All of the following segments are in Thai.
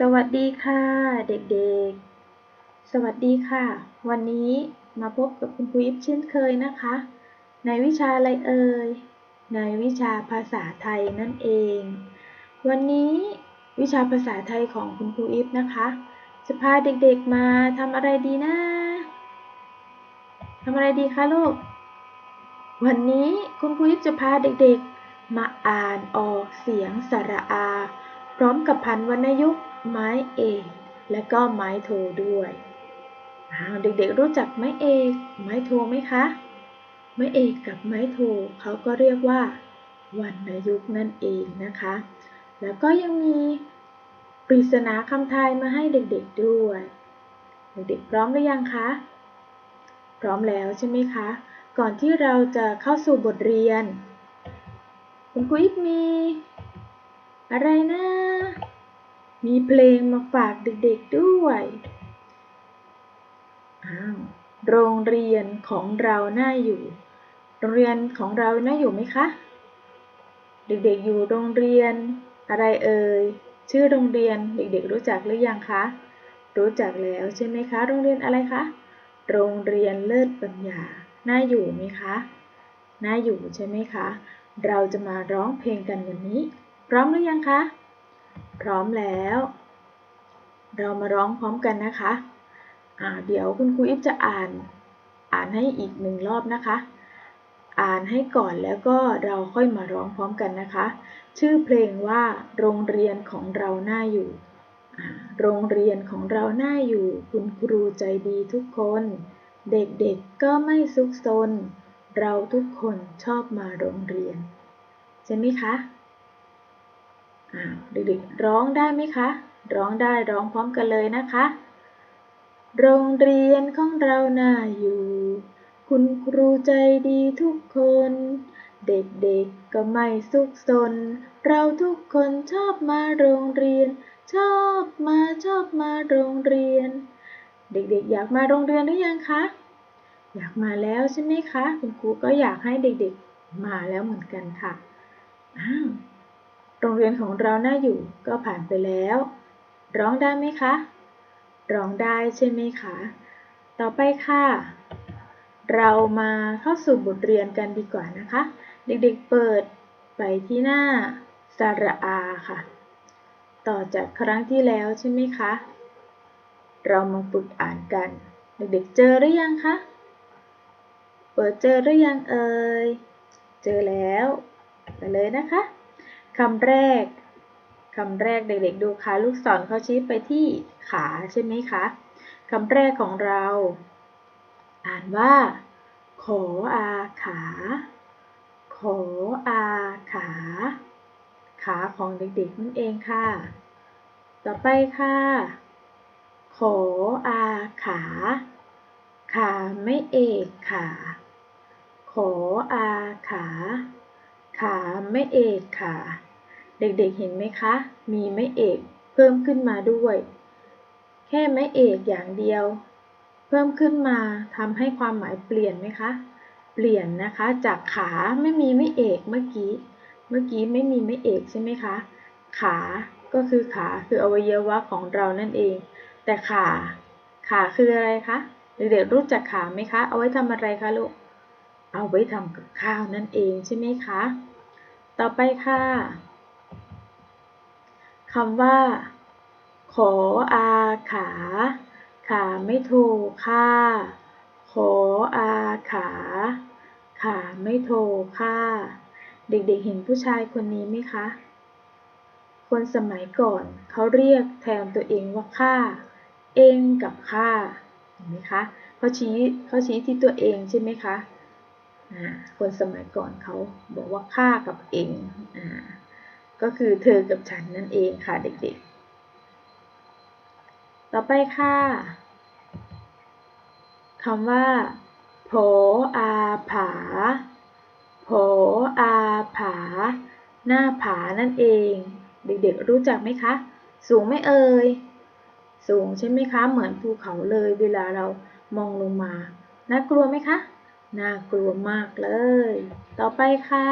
สวัสดีค่ะ เด็กๆ สวัสดีค่ะ วันนี้มาพบกับคุณครูยิปเช่นเคยนะคะ ในวิชาอะไรเอ่ย ในวิชาภาษาไทยนั่นเอง วันนี้วิชาภาษาไทยของคุณครูอิฟนะคะ จะพาเด็กๆมาทำอะไรดีนะทำอะไรดีคะลูก วันนี้คุณครูอิฟจะพาเด็กๆ มาอ่านออกเสียงสระอา พร้อมกับพันวรรณยุกต์ไม้เอกและก็ไม้โทด้วยเด็กๆรู้จักไม้เอก ไม้โทไหมคะ ไม้เอกกับไม้โทเขาก็เรียกว่าวรรณยุกต์นั่นเองนะคะ แล้วก็ยังมีปริศนาคำทายมาให้เด็กๆด้วย เด็กๆพร้อมหรือยังคะ พร้อมแล้วใช่ไหมคะ ก่อนที่เราจะเข้าสู่บทเรียน คุณครูอิฟมี อะไรนะ มีเพลงมาฝากเด็กๆด้วย อ้าว โรงเรียนของเราน่าอยู่ โรงเรียนของเราน่าอยู่ไหมคะ เด็กๆอยู่โรงเรียน อะไรเอ่ย ชื่อโรงเรียนเด็กๆรู้จักหรือยังคะ รู้จักแล้วใช่ไหมคะ โรงเรียนอะไรคะ โรงเรียนเลิศปัญญา น่าอยู่ไหมคะ น่าอยู่ใช่ไหมคะ เราจะมาร้องเพลงกันวันนี้ พร้อมหรือยังคะ พร้อมแล้ว เรามาร้องพร้อมกันนะคะอ่าเดี๋ยวคุณครูอิฟจะอ่าน อ่านให้อีกหนึ่งรอบนะคะ อ่านให้ก่อนแล้วก็เราค่อยมาร้องพร้อมกันนะคะ ชื่อเพลงว่า โรงเรียนของเราหน่าอยู่ โรงเรียนของเราหน่าอยู่ คุณครูใจดีทุกคน เด็กๆก็ไม่ซุกซน เราทุกคนชอบมาโรงเรียน ใช่ไหมคะ เด็กๆร้องได้ไหมคะ ร้องได้ร้องพร้อมกันเลยนะคะ โรงเรียนของเราน่าอยู่ คุณครูใจดีทุกคน เด็กๆก็ไม่ซุกซนเราทุกคนชอบมาโรงเรียน ชอบมาชอบมาโรงเรียน เด็กๆ อยากมาโรงเรียนหรือยังคะ อยากมาแล้วใช่ไหมคะ คุณครูก็อยากให้เด็กๆ มาแล้วเหมือนกันค่ะอ้าว โรงเรียนของเราน่าอยู่ก็ผ่านไปแล้ว ร้องได้ไหมคะ ร้องได้ใช่ไหมคะ ต่อไปค่ะ เรามาเข้าสู่บทเรียนกันดีกว่านะคะ เด็กๆเปิดไปที่หน้าสระอาค่ะ ต่อจากครั้งที่แล้วใช่ไหมคะ เรามาฝึกอ่านกัน เด็กๆเจอหรือยังคะ เปิดเจอหรือยังเอ่ย เจอแล้ว ไปเลยนะคะ คำแรกคำแรกเด็กๆดูค่ะลูกศรเขาชี้ไปที่ขาใช่ไหมคะคำแรกของเรา อ่านว่า ขออาขา ขออาขา ขาของเด็กๆนั่นเองค่ะ ต่อไปค่ะ ขออาขา ขาไม่เอกขา ขออาขา ขาไม่เอกขา เด็กๆเห็นไหมคะ มีไม่เอกเพิ่มขึ้นมาด้วย แค่ไม่เอกอย่างเดียว เพิ่มขึ้นมาทำให้ความหมายเปลี่ยนไหมคะ เปลี่ยนนะคะจากขาไม่มีไม่เอกเมื่อกี้ เมื่อกี้ไม่มีไม่เอกใช่ไหมคะ ขาก็คือขาคืออวัยวะของเรานั่นเอง แต่ขา ขาคืออะไรคะเด็กๆรู้จักขาไหมคะ เอาไว้ทำอะไรคะลูก เอาไว้ทำกับข้าวนั่นเองใช่ไหมคะ ต่อไปค่ะ คำว่า ขออาขา ขาไม่โทรค่า ขออาขา ขาไม่โทรค่า เด็กๆเห็นผู้ชายคนนี้ไหมคะ คนสมัยก่อนเขาเรียกแทนตัวเองว่าข้า เองกับข้า เห็นไหมคะเขาชี้เขาชี้ที่ตัวเองใช่ไหมคะ คนสมัยก่อนเขาบอกว่าข้ากับเองอ่า ก็คือเธอกับฉันนั่นเองค่ะเด็กๆ ต่อไปค่ะคำว่าโผอาผาโผอาผา หน้าผานั่นเอง เด็กๆรู้จักไหมคะ สูงไม่เอ่ย สูงใช่ไหมคะ เหมือนภูเขาเลยเวลาเรามองลงมา น่ากลัวไหมคะ น่ากลัวมากเลย ต่อไปค่ะ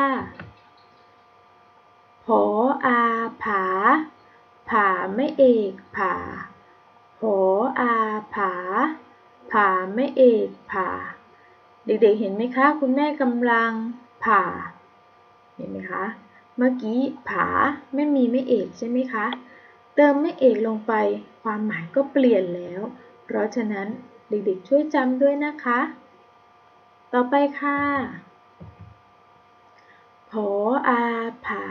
ผออาผา ผาไม่เอกผา หออาผา ผาไม่เอกผา เด็กๆเห็นไหมคะ คุณแม่กำลังผ่า เห็นไหมคะ เมื่อกี้ผาไม่มีไม่เอกใช่ไหมคะ เติมไม่เอกลงไป ความหมายก็เปลี่ยนแล้ว เพราะฉะนั้นเด็กๆช่วยจำด้วยนะคะ ต่อไปค่ะ ผออาผา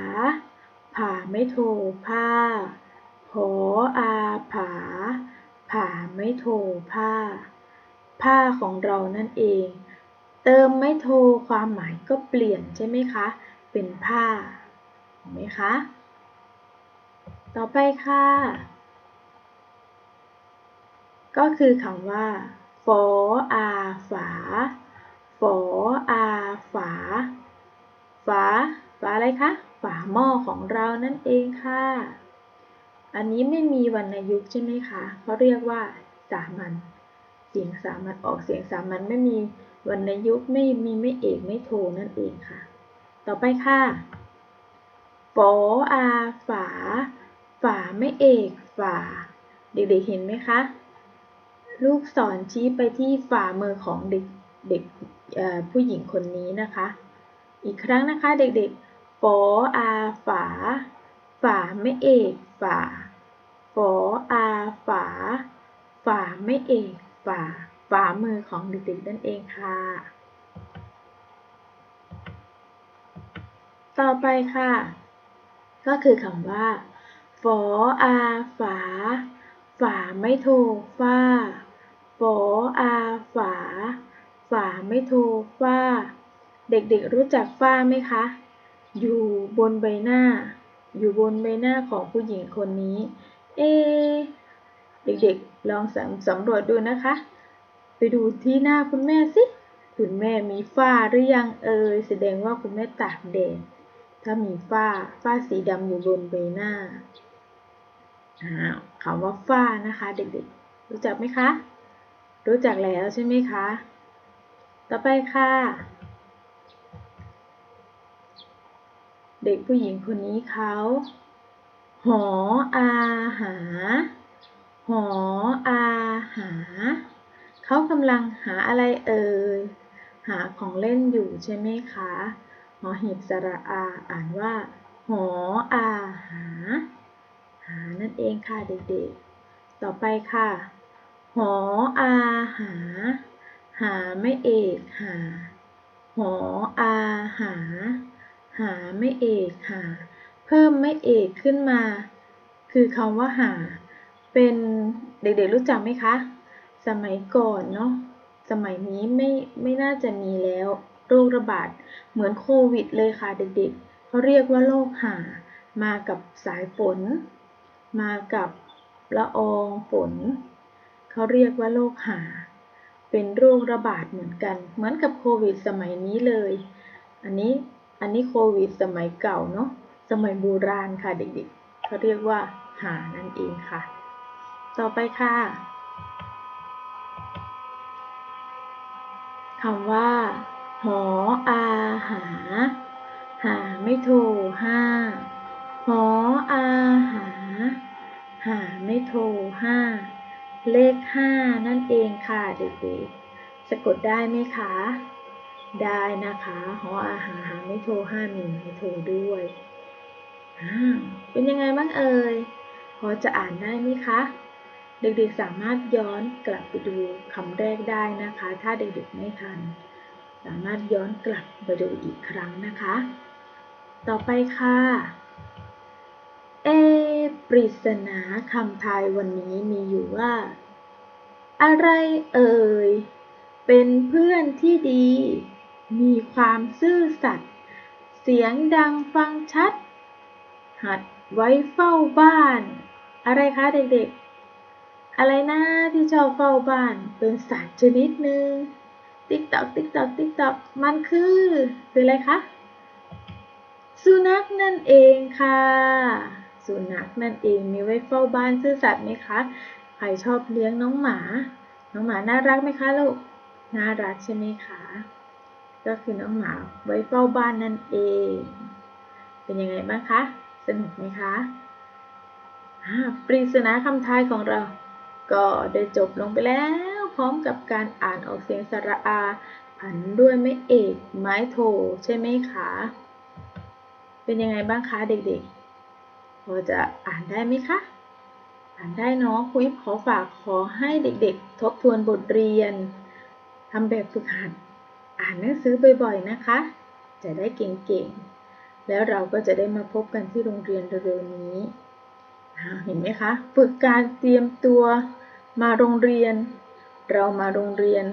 ผาไม่โทผ้าผออาผา ผาไม่โทผ้า ผ้าของเรานั่นเอง เติมไม่โทความหมายก็เปลี่ยนใช่ไหมคะ เป็นผ้าเห็นไหมคะ ต่อไปค่ะ ก็คือคำว่าฟออาฝาฝออาฝา ฝา ฝาอะไรคะ ฝาหม้อของเรานั่นเองค่ะ อันนี้ไม่มีวรรณยุกต์ใช่ไหมคะเขาเรียกว่าสามัญเสียงสามัญออกเสียงสามัญไม่มีวรรณยุกต์ไม่มีไม่เอกไม่โทนั่นเองค่ะ ต่อไปค่ะฝออาฝา ฝาไม่เอกฝา เด็กๆเห็นไหมคะ ลูกศรชี้ไปที่ฝ่ามือของเด็กเด็กผู้หญิงคนนี้นะคะ อีกครั้งนะคะเด็กๆฝออาฝา ฝาไม่เอกฝาฝออาฝา ฝาไม่เอกฝาฝ่ามือของเด็กๆนั่นเองค่ะ ต่อไปค่ะ ก็คือคำว่าฝออาฝา ฝาไม่โทฟ้าฝออาฝา ฝาไม่โทฟ้า เด็กๆรู้จักฝ้าไหมคะ อยู่บนใบหน้า อยู่บนใบหน้าของผู้หญิงคนนี้ เอ เด็กๆลองสำสำรวจดูนะคะ ไปดูที่หน้าคุณแม่สิ คุณแม่มีฝ้าหรือยังเอ่ย แสดงว่าคุณแม่ตากแดด ถ้ามีฝ้า ฝ้าสีดำอยู่บนใบหน้าคำว่าฝ้านะคะ เด็กๆ รู้จักไหมคะ รู้จักแล้วใช่ไหมคะ ต่อไปค่ะ เด็กผู้หญิงคนนี้เขา หออาหา หออาหา เขากำลังหาอะไรเอ่ย หาของเล่นอยู่ใช่ไหมคะ หอหีบสระอาอ่านว่า หออาหา หานั่นเองค่ะเด็กๆ ต่อไปค่ะ หออาหา หาไม่เอกหา หออาหา หาไม่เอกหา เพิ่มไม่เอกขึ้นมา คือคำว่าหา เป็นเด็กๆรู้จักไหมคะ สมัยก่อนเนาะสมัยนี้ไม่ไม่น่าจะมีแล้วโรคระบาดเหมือนโควิดเลยค่ะเด็กๆเขาเรียกว่าโรคหา มากับสายฝน มากับละอองฝน เขาเรียกว่าโรคหา เป็นโรคระบาดเหมือนกัน เหมือนกับโควิดสมัยนี้เลย อันนี้ อันนี้โควิดสมัยเก่าเนาะ สมัยโบราณค่ะเด็กๆ เขาเรียกว่าหานั่นเองค่ะ ต่อไปค่ะคำว่า หออาหา หาไม่โทห้า หออาหา หาไม่โทห้า เลขห้านั่นเองค่ะเด็กๆ สะกดได้ไหมคะ ได้นะคะหออาหาหาไม่โทรห้ามีไม่โทรด้วยเป็นยังไงบ้างเอ่ย พอจะอ่านได้ไหมคะ เด็กๆสามารถย้อนกลับไปดูคำแรกได้นะคะ ถ้าเด็กๆไม่ทัน สามารถย้อนกลับไปดูอีกครั้งนะคะ ต่อไปค่ะ เอ ปริศนาคำทายวันนี้มีอยู่ว่า อะไรเอ่ย เป็นเพื่อนที่ดี มีความซื่อสัตย์ เสียงดังฟังชัด หัดไว้เฝ้าบ้าน อะไรคะเด็กๆ อะไรนะที่ชอบเฝ้าบ้านเป็นสัตว์ชนิดหนึ่งติ๊กตอกติ๊กตอกติ๊กตอกมันคือคืออะไรคะ สุนัขนั่นเองค่ะ สุนัขนั่นเองมีไว้เฝ้าบ้านซื่อสัตย์ไหมคะ ใครชอบเลี้ยงน้องหมา น้องหมาน่ารักไหมคะลูก น่ารักใช่ไหมคะ ก็คือน้องหมาไว้เฝ้าบ้านนั่นเอง เป็นยังไงบ้างคะ สนุกไหมคะอ่าปริศนาคำทายของเรา ก็ได้จบลงไปแล้ว พร้อมกับการอ่านออกเสียงสระอา ผันด้วยไม่เอกไม้โท ใช่ไหมคะ เป็นยังไงบ้างคะเด็กๆ พอจะอ่านได้ไหมคะ อ่านได้เนาะคุยขอฝากขอให้เด็กๆ ทบทวนบทเรียนทำแบบฝึกหัด อ่านหนังสือบ่อยๆนะคะ จะได้เก่งๆ แล้วเราก็จะได้มาพบกันที่โรงเรียนเร็วๆนี้เห็นไหมคะ ฝึกการเตรียมตัวมาโรงเรียน เรามาโรงเรียน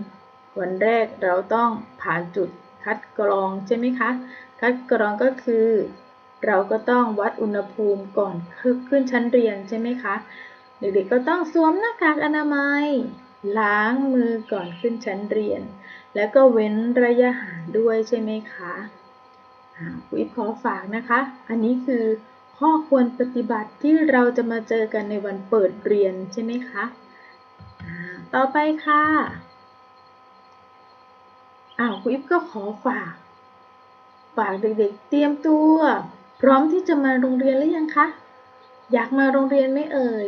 วันแรกเราต้องผ่านจุดคัดกรองใช่ไหมคะ คัดกรองก็คือ เราก็ต้องวัดอุณหภูมิก่อนขึ้นชั้นเรียนใช่ไหมคะ เด็กๆก็ต้องสวมหน้ากากอนามัย ล้างมือก่อนขึ้นชั้นเรียน แล้วก็เว้นระยะห่างด้วยใช่ไหมคะครูอิฟขอฝากนะคะ อันนี้คือข้อควรปฏิบัติที่เราจะมาเจอกันในวันเปิดเรียนใช่ไหมคะ ต่อไปค่ะอ้าวครูอิฟก็ขอฝาก ฝากเด็กๆ เตรียมตัว พร้อมที่จะมาโรงเรียนหรือยังคะ อยากมาโรงเรียนไหมเอ่ย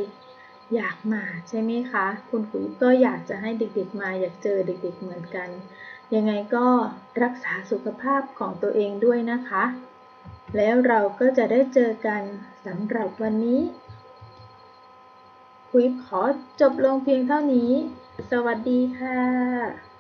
อยากมาใช่ไหมคะ คุณครูอิฟก็อยากจะให้เด็กๆมาอยากเจอเด็กๆเหมือนกัน ยังไงก็รักษาสุขภาพของตัวเองด้วยนะคะ แล้วเราก็จะได้เจอกันสำหรับวันนี้คุยขอจบลงเพียงเท่านี้ สวัสดีค่ะ